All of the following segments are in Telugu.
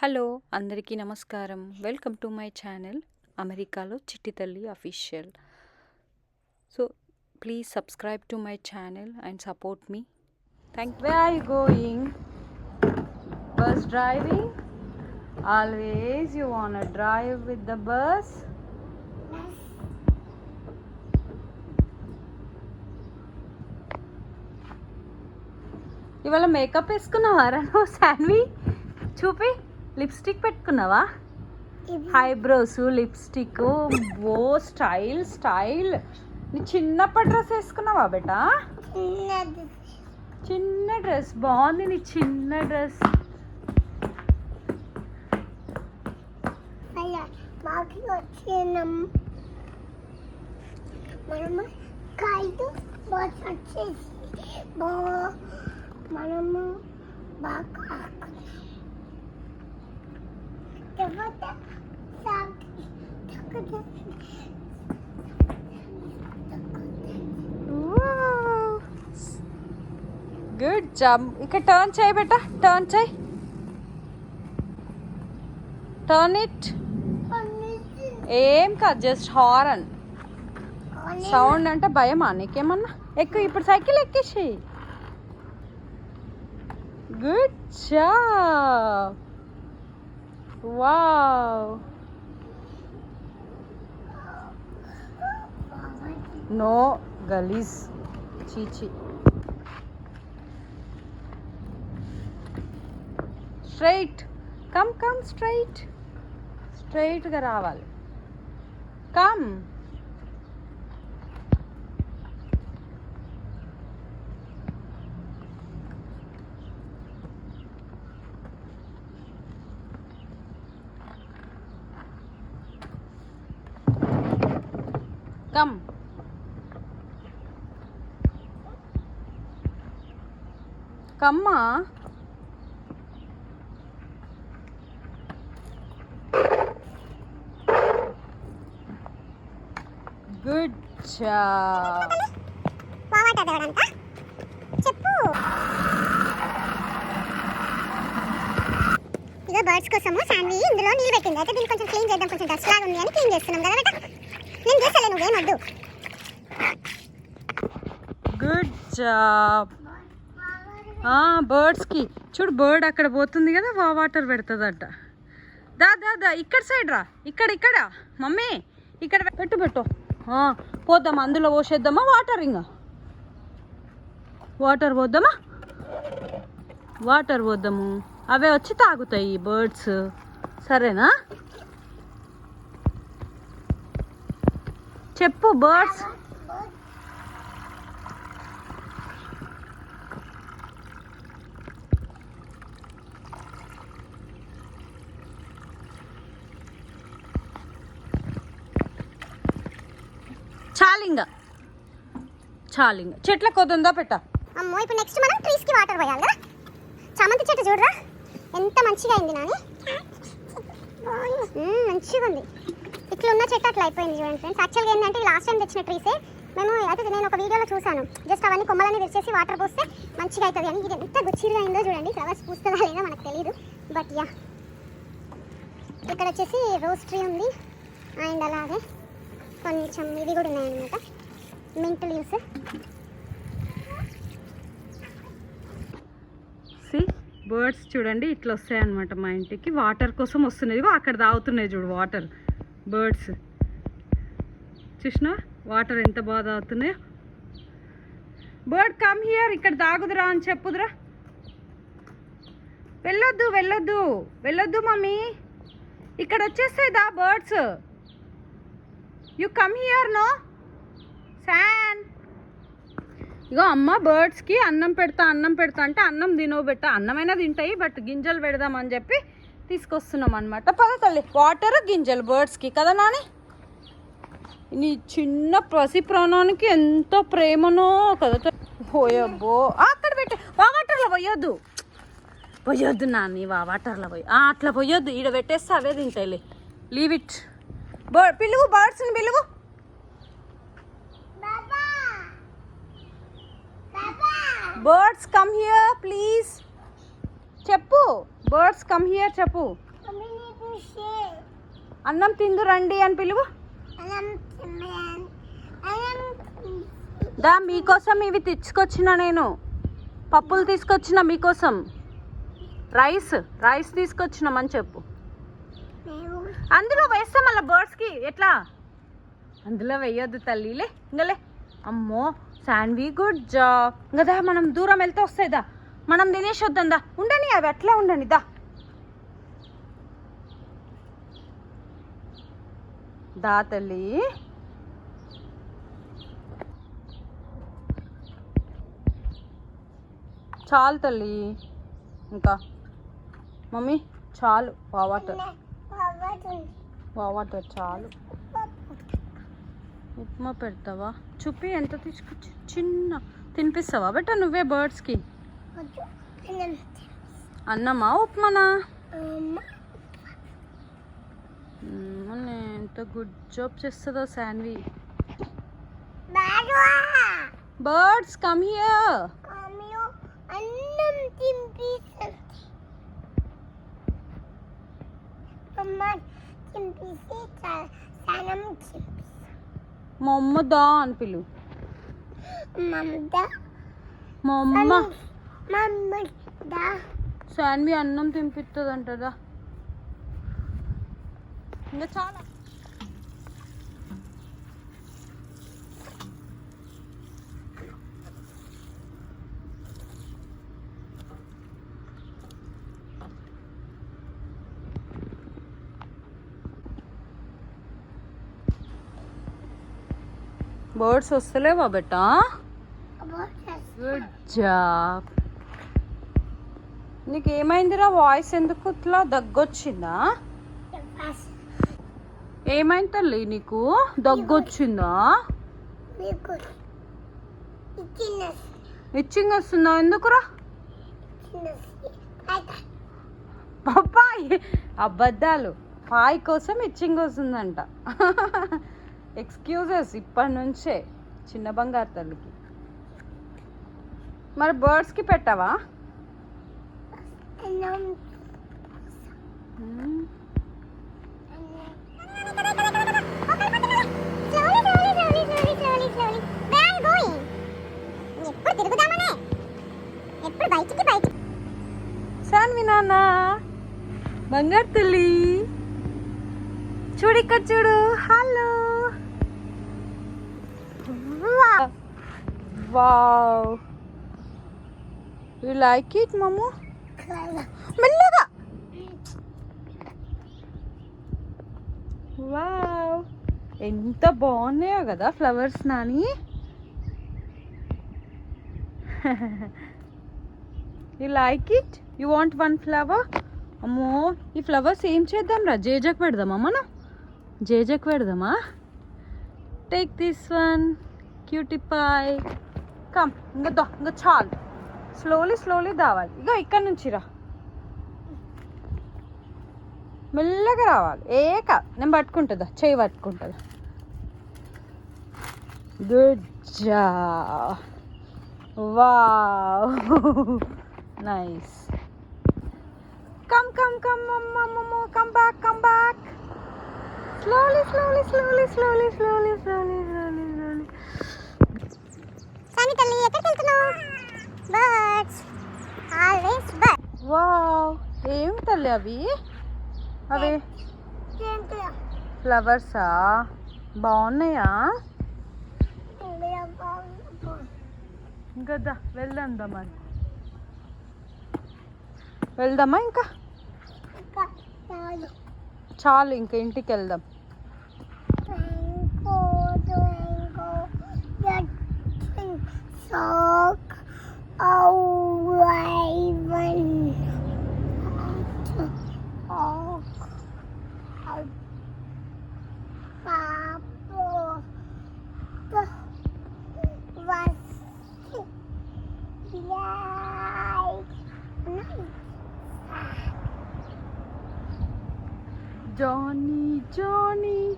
హలో అందరికీ నమస్కారం. వెల్కమ్ టు మై ఛానల్ అమెరికాలో చిట్టి తల్లి official. So please subscribe to my channel and support me. Thank way I going bus driving always you want drive with the bus ఇవాళ మేకప్ వేసుకున్నావారా నువ్వు శాన్వి చూపి. లిప్స్టిక్ పెట్టుకున్నావా? Eyebrows lipstick. ఓ స్టైల్ స్టైల్. నీ చిన్నప్పటి డ్రెస్ వేసుకున్నావా బేటా? చిన్న డ్రెస్. బాగుంది నీ చిన్న డ్రెస్. వచ్చినాం మనము బాగా గుడ్ జాబ్ ఇక్కడ టర్న్ చేయి బేటా టర్న్ చేయి టర్న్ ఇట్ ఏం కాదు జస్ట్ హారన్ సౌండ్ అంటే భయమా నీకేమన్నా ఎక్కువ ఇప్పుడు సైకిల్ ఎక్కేసి గుడ్ జాబ్ వావ్ నో గలీజ్ చీచి స్ట్రైట్ కమ్ కమ్ స్ట్రైట్ స్ట్రైట్గా రావాలి కమ్ కమ్ కమ్మా. గుడ్ జాబ్ చెప్పు. ఇక బర్డ్స్ కోసము శాండీ ఇందులో నీళ్ళు పెట్టింది. అయితే దీన్ని కొంచెం క్లీన్ చేద్దాం. కొంచెం డస్ట్ లాగా ఉంది అని క్లీన్ చేస్తున్నాం కదా బేట. నేను చేస్తాలే నువ్వేం వద్దు. గుడ్ జాబ్ బర్డ్స్కి చూడు బర్డ్ అక్కడ పోతుంది కదా వా వాటర్ పెడుతుందట. దా దా దా ఇక్కడ సైడ్ రా. ఇక్కడ ఇక్కడ. మమ్మీ ఇక్కడ పెట్టు పెట్టు. పోద్దామా అందులో పోసేద్దామా వాటర్ ఇంకా? వాటర్ పోద్దామా? వాటర్ పోద్దాము. అవే వచ్చి తాగుతాయి బర్డ్స్ సరేనా? చెప్పు బర్డ్స్ చాలింగ. చాలింగ. చెట్ల కొద్దుందా పెట్ట? అమ్మో ఇప్పుడు నెక్స్ట్ మనం ట్రీస్కి వాటర్ పోయాలి కదా? చామంతి చెట్టు చూడరా. ఎంత మంచిగా అయింది నాని. మంచిగా ఉంది. ఇట్లా ఉన్న చెట్టు అట్లా అయిపోయింది చూడండి ఫ్రెండ్స్ యాక్చువల్గా ఏంటంటే లాస్ట్ టైం తెచ్చిన ట్రీసే మేము అయితే నేను ఒక వీడియోలో చూసాను జస్ట్ అవన్నీ కొమ్మలన్నీ విరిచేసి వాటర్ పోస్తే మంచిగా అవుతుంది అని. ఇది ఎంత గుచ్చిగా అయిందో చూడండి. ఫ్లవర్స్ పూస్తుందా లేదో మనకు తెలియదు బట్ యా ఇక్కడ వచ్చేసి రోజ్ ట్రీ ఉంది. అండ్ అలాగే కొంచెం ఇవి కూడా ఉన్నాయన్నమాట. మింట్ లీవ్స్ సి బర్డ్స్ చూడండి ఇట్లా వస్తాయన్నమాట మా ఇంటికి. వాటర్ కోసం వస్తున్నాయి అక్కడ తాగుతున్నాయి చూడు వాటర్ బర్డ్స్ చూసినా వాటర్ ఎంత బాగా తాగుతున్నాయో. బర్డ్ కమ్ హియర్ ఇక్కడ తాగుదురా అని చెప్పుదురా. వెళ్ళొద్దు వెళ్ళొద్దు. వెళ్ళొద్దు మమ్మీ. ఇక్కడ వచ్చేస్తాయి దా birds you come here no San ఇగో అమ్మ బర్డ్స్కి అన్నం పెడతా అన్నం పెడతా అంటే అన్నం తినో పెట్ట అన్నమైనా తింటాయి బట్ గింజలు పెడదామని చెప్పి తీసుకొస్తున్నాం అనమాట పద తల్లి వాటర్ గింజలు బర్డ్స్కి కదా నాని? నీ చిన్న పసి ప్రాణానికి ఎంతో ప్రేమనో కదా పోయబ్బో అక్కడ పెట్టి. వా వాటర్లో పోయొద్దు. పోయొద్దు నాని వా వాటర్లో పోయి. అట్లా పోయొద్దు. ఈడ పెట్టేస్తే అవే తింటాయిలే. లీవ్ ఇట్ పిలువు బర్డ్స్ని బాబా. Birds come here please. చెప్పు బర్డ్స్ కమ్ హియర్ చెప్పు. అన్నం తిందు రండి అని పిలువు. దా మీకోసం ఇవి తెచ్చుకొచ్చిన నేను. పప్పులు తీసుకొచ్చిన మీకోసం. రైస్ రైస్ తీసుకొచ్చినామని చెప్పు. అందులో వేస్తాం మళ్ళీ బర్డ్స్కి ఎట్లా? అందులో వెయ్యొద్దు తల్లిలే ఇంకలే అమ్మో శాండ్వి గుడ్ జాబ్ కదా మనం దూరం వెళ్తే వస్తాయిదా మనం తినేసి దా. ఉండని అవి ఎట్లా ఉండని దా. దా తల్లి. చాలు తల్లి. ఇంకా. మమ్మీ చాలు. వాటర్ వాటర్ చాలు. ఉప్మా పెడతావా? చూపి ఎంత తీసుకొచ్చి చిన్న తినిపిస్తావా? బెట్ట నువ్వే బర్డ్స్కి అన్నమా ఉప్మానా? ఎంత గుడ్ జాబ్ చేస్తుందో శాన్వి. బర్డ్స్ కమ్ హియర్ అన్నం తినిపిస్తుంది అమ్మ తినిపిస్తే సనం మా అమ్మ దా అని పిలు మా అమ్మ శాన్వి అన్నం తినిపిస్తుంది అంటదా ఇంకా చాలా. బర్డ్స్ వస్తలేవా బెట్టా గుడ్ జాబ్ నీకు ఏమైందిరా వాయిస్ ఎందుకు ఇట్లా దగ్గొచ్చిందా? ఏమైంది తల్లి నీకు? దగ్గొచ్చిందా? ఇచ్చింగ్ వస్తుందా ఎందుకురా? చిన్న పప్పాయి అబద్ధాలు. పాయ్ కోసం ఇచ్చింగ్ వస్తుందంట ఎక్స్క్యూజెస్ ఇప్పటి నుంచే చిన్న బంగారు తల్లికి. మరి బర్డ్స్కి పెట్టావా? సాన్వి నాన్న బంగారు తల్లి. చూడు ఇక్కడ చూడు. Hello. Wow. You like it మమ్ము మెల్లగా. వావ్. ఎంత బాగున్నాయో కదా flowers Nani. You like it you want one flower అమ్మో ఈ ఫ్లవర్స్ ఏం చేద్దాం రా జేజక్ పెడదామా మనం? జేజక్ పెడదామా? Take this one cutie pie come ఇంకా దా ఇంకా చాలు. స్లోలీ స్లోలీ దావాలి. ఇక ఇక్కడ నుంచి రా. మెల్లగా రావాలి. ఏక నేను పట్టుకుంటుందా? చేయి పట్టుకుంటుందా? Good job wow nice come come come మమ్మ come back come back slowly, slowly, slowly, slowly, slowly, slowly, slowly, slowly. సామి తల్లి ఎక్కడికి వెళ్తున్నావు? బర్డ్స్. Always bird. వావ్ ఏం తల్లి అవి? అవి ఫ్లవర్సా? బాగున్నాయా? ఇంకా వెళ్దాం మరి? వెళ్దామా ఇంకా? చాలు ఇంకా ఇంటికి వెళ్దాం. Johnny Johnny.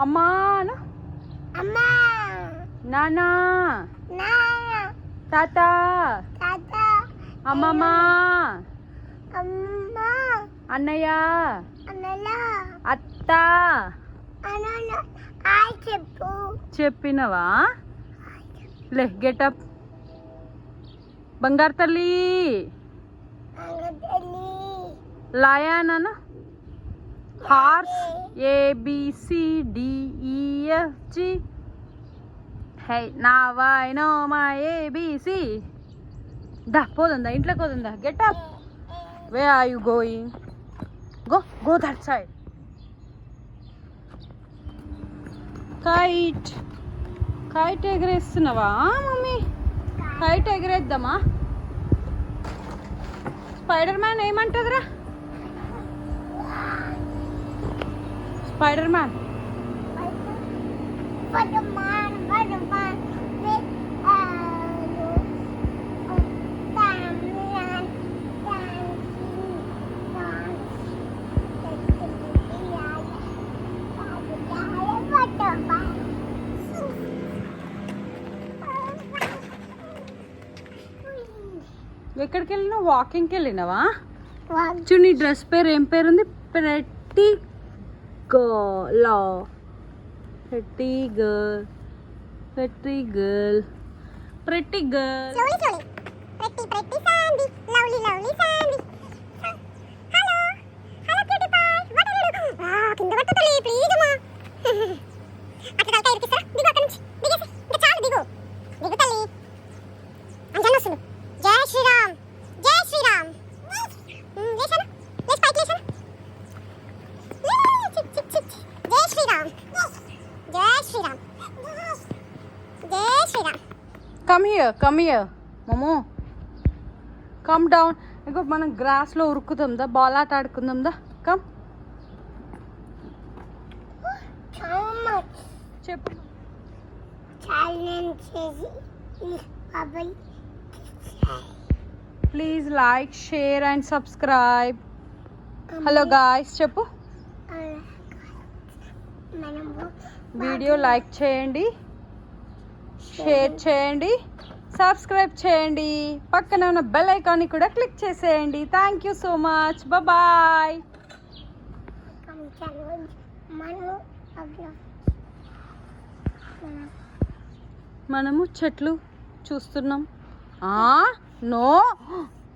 అమ్మా అమ్మా. నానా. తాత. అమ్మమ్మ. అన్నయ్య. అత్త. చెప్పినవా? లే గెటప్ బంగారు తల్లి. లాయా నాన్న హార్స్ ఏబిసిడిఈఎఫ్జి హై నా వై నో మై ఏబిసి దా పోతుందా ఇంట్లోకి get up way are you going go go that side kite kite ఎగరేస్తున్నావా mummy? Kite ఎగరేద్దామా? Spider man ఏమంటుందిరా? Spider man ఎక్కడికి వెళ్ళినావు? వాకింగ్కి వెళ్ళినావా చూ నీ డ్రెస్ పేరు ఏం పేరు ఉంది pretty Golo. Pretty girl. Pretty girl. Pretty girl. Slowly, slowly. Pretty, pretty Sandy. Lovely, lovely Sandy. Hello. Hello, pretty pie. What are you doing? Ah, kinda what to please, please, come here మమ్మో come down ఇంకో మనం గ్రాస్లో ఉరుకుతుందా బాల్ ఆట ఆడుకుందాందా కమ్? చెప్పు. Please like share and subscribe hello guys చెప్పు. వీడియో లైక్ చేయండి. షేర్ చేయండి. సబ్స్క్రైబ్ చేయండి. పక్కన ఉన్న బెల్ ఐకాన్ని కూడా క్లిక్ చేసేయండి. Thank you so much bye మనము చెట్లు చూస్తున్నాం. ఆ నో.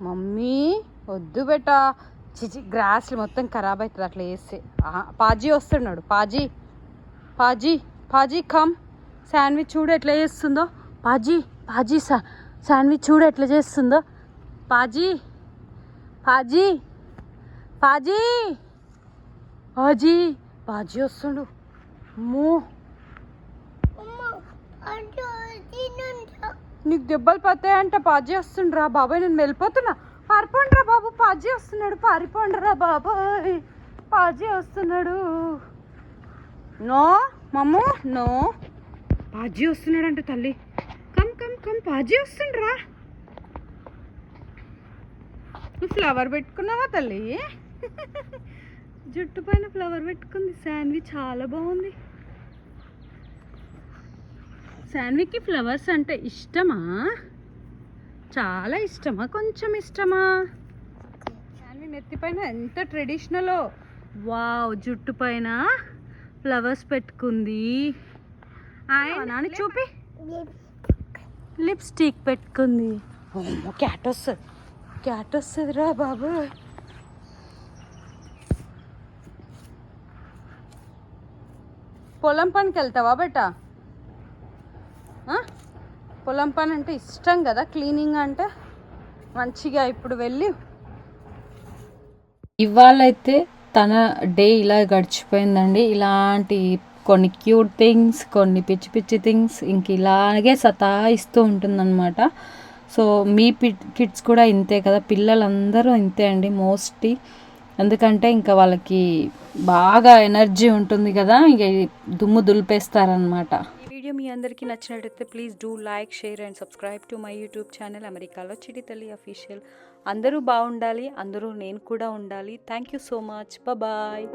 మమ్మీ వద్దు బెట. చిచి గ్రాస్లు మొత్తం ఖరాబ్ అవుతుంది అట్లా వేస్తే పాజీ వస్తున్నాడు. పాజీ. పాజీ. పాజీ కమ్ శాండ్విచ్ చూడు ఎట్లా చేస్తుందో. పాజీ. పాజీ సా శాండ్విచ్ చూడు ఎట్లా చేస్తుందో. పాజీ. పాజీ. పాజీ. పాజీ. పాజీ వస్తుండు. అమ్మో. అమ్మ నీకు దెబ్బలు పడతాయంట పాజీ వస్తుండ్రా బాబాయ్ నేను వెళ్ళిపోతున్నా. పారిపోండిరా బాబు పాజీ వస్తున్నాడు పారిపోండిరా బాబాయ్. పాజీ వస్తున్నాడు. నో మమ్ము నో. పాజీ వస్తున్నాడంట తల్లి. కమ్ పాజీ వస్తుండ్రా. నువ్వు ఫ్లవర్ పెట్టుకున్నావా తల్లి? జుట్టు పైన ఫ్లవర్ పెట్టుకుంది. శాండ్విచ్ చాలా బాగుంది. శాన్వికి ఫ్లవర్స్ అంటే ఇష్టమా? చాలా ఇష్టమా? కొంచెం ఇష్టమా? శాన్వి నెత్తి పైన ఎంత ట్రెడిషనలో వావ్ జుట్టు పైన ఫ్లవర్స్ పెట్టుకుంది. ఆయన చూపి. లిప్స్టిక్ పెట్టుకుంది. క్యాట్ వస్తుంది. క్యాట్ వస్తుంది రా బాబు పొలం పనికి వెళ్తావా బెటా? పొలం పని అంటే ఇష్టం కదా క్లీనింగ్ అంటే? మంచిగా ఇప్పుడు వెళ్ళి. ఇవాళైతే తన డే ఇలా గడిచిపోయిందండి. ఇలాంటి కొన్ని క్యూట్ థింగ్స్ కొన్ని పిచ్చి పిచ్చి థింగ్స్ ఇంక ఇలాగే సతాయిస్తూ ఉంటుందన్నమాట. సో మీ పి కిడ్స్ కూడా ఇంతే కదా? పిల్లలందరూ ఇంతే అండి మోస్ట్లీ. ఎందుకంటే ఇంకా వాళ్ళకి బాగా ఎనర్జీ ఉంటుంది కదా? ఇక దుమ్ము దులిపేస్తారనమాట ఈ వీడియో మీ అందరికీ నచ్చినట్టయితే please do like share and subscribe to my YouTube channel అమెరికాలో చిడితల్లి అఫీషియల్. అందరూ బాగుండాలి అందరూ నేను కూడా ఉండాలి. Thank you so much. Bye